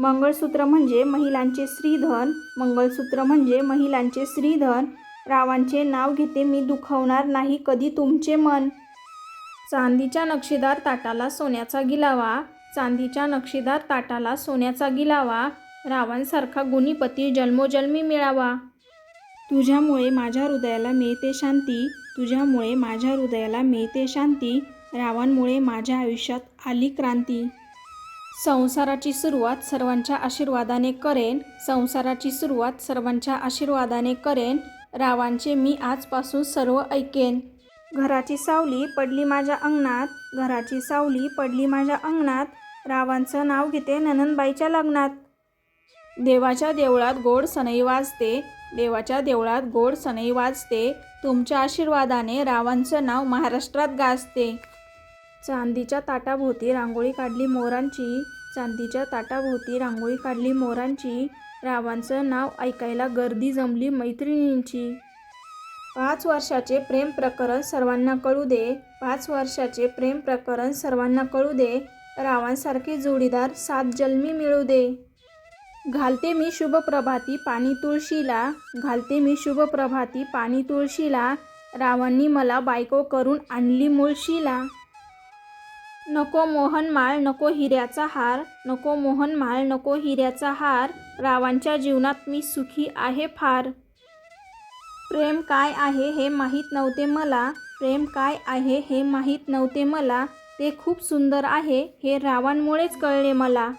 मंगळसूत्र म्हणजे महिलांचे श्रीधन मंगळसूत्र म्हणजे महिलांचे श्रीधन. रावांचे नाव घेते मी दुखवणार नाही कधी तुमचे मन. चांदीच्या नक्षीदार ताटाला सोन्याचा गिलावा. चांदीच्या नक्षीदार ताटाला सोन्याचा गिलावा. रावांसारखा गुणीपती जन्मोजन्मी मिळावा. तुझ्यामुळे माझ्या हृदयाला मिळते शांती. तुझ्यामुळे माझ्या हृदयाला मिळते शांती. रावांमुळे माझ्या आयुष्यात आली क्रांती. संसाराची सुरुवात सर्वांच्या आशीर्वादाने करेन. संसाराची सुरुवात सर्वांच्या आशीर्वादाने करेन. रावांचे मी आजपासून सर्व ऐकेन. घराची सावली पडली माझ्या अंगणात. घराची सावली पडली माझ्या अंगणात. रावांचं नाव घेते ननंदबाईच्या लग्नात. देवाच्या देवळात गोड सनई वाजते. देवाच्या देवळात गोड सनई वाजते. तुमच्या आशीर्वादाने रावांचं नाव महाराष्ट्रात गाजते. चांदीच्या ताटाभोवती रांगोळी काढली मोरांची. चांदीच्या ताटाभोवती रांगोळी काढली मोरांची. रावांचं नाव ऐकायला गर्दी जमली मैत्रिणींची. पाच वर्षाचे प्रेम प्रकरण सर्वांना कळू दे. पाच वर्षाचे प्रेम प्रकरण सर्वांना कळू दे. रावांसारखे जोडीदार सात जन्मी मिळू दे. घालते मी शुभ प्रभाती पाणी तुळशीला. घालते मी शुभ प्रभाती पाणी तुळशीला. रावांनी मला बायको करून आणली मुळशीला. नको मोहनमाळ नको हिऱ्याचा हार नको मोहनमाळ नको हिऱ्याचा हार रावांच्या जीवनात मी सुखी आहे फार. प्रेम काय आहे हे माहीत नव्हते मला प्रेम काय आहे हे माहीत नव्हते मला ते खूप सुंदर आहे हे रावांमुळेच कळले मला.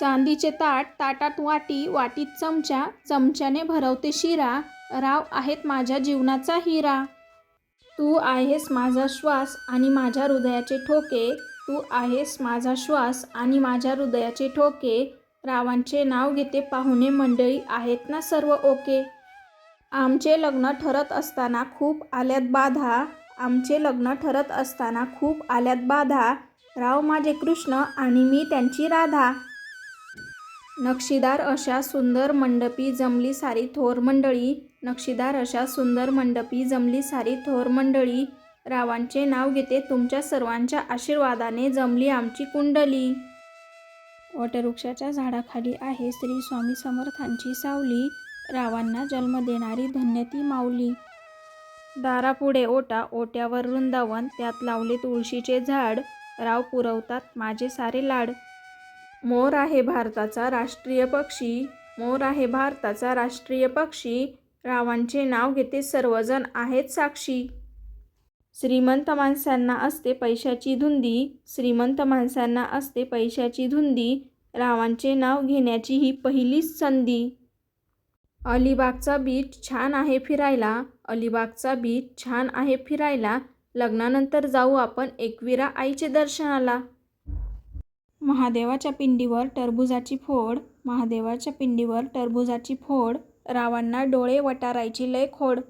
चांदीचे ताट ताटात वाटी वाटीत चमचा चमच्याने भरवते शिरा राव आहेत माझ्या जीवनाचा हिरा. तू आहेस माझा श्वास आणि माझ्या हृदयाचे ठोके. तू आहेस माझा श्वास आणि माझ्या हृदयाचे ठोके. रावांचे नाव घेते पाहुणे मंडळी आहेत ना सर्व ओके. आमचे लग्न ठरत असताना खूप आल्यात बाधा. आमचे लग्न ठरत असताना खूप आल्यात बाधा. राव माझे कृष्ण आणि मी त्यांची राधा. नक्षीदार अशा सुंदर मंडपी जमली सारी थोर मंडळी नक्षीदार अशा सुंदर मंडपी जमली सारी थोर मंडळी रावांचे नाव घेते तुमच्या सर्वांच्या आशीर्वादाने जमली आमची कुंडली. वटवृक्षाच्या झाडाखाली आहे श्री स्वामी समर्थांची सावली रावांना जन्म देणारी धन्य ती माऊली. दारापुढे ओटा ओट्यावर वृंदावन त्यात लावले तुळशीचे झाड राव पुरवतात माझे सारे लाड. मोर आहे भारताचा राष्ट्रीय पक्षी. मोर आहे भारताचा राष्ट्रीय पक्षी. रावांचे नाव घेते सर्वजण आहेत साक्षी. श्रीमंत माणसांना असते पैशाची धुंदी. श्रीमंत माणसांना असते पैशाची धुंदी. रावांचे नाव घेण्याची ही पहिलीच संधी. अलिबागचा बीच छान आहे फिरायला. अलिबागचा बीच छान आहे फिरायला. लग्नानंतर जाऊ आपण एकविरा आईचे दर्शनाला. महादेवाच्या पिंडीवर टरबुजाची फोड महादेवाच्या पिंडीवर टरबुजाची फोड रावांना डोळे वटारायची लय खोड.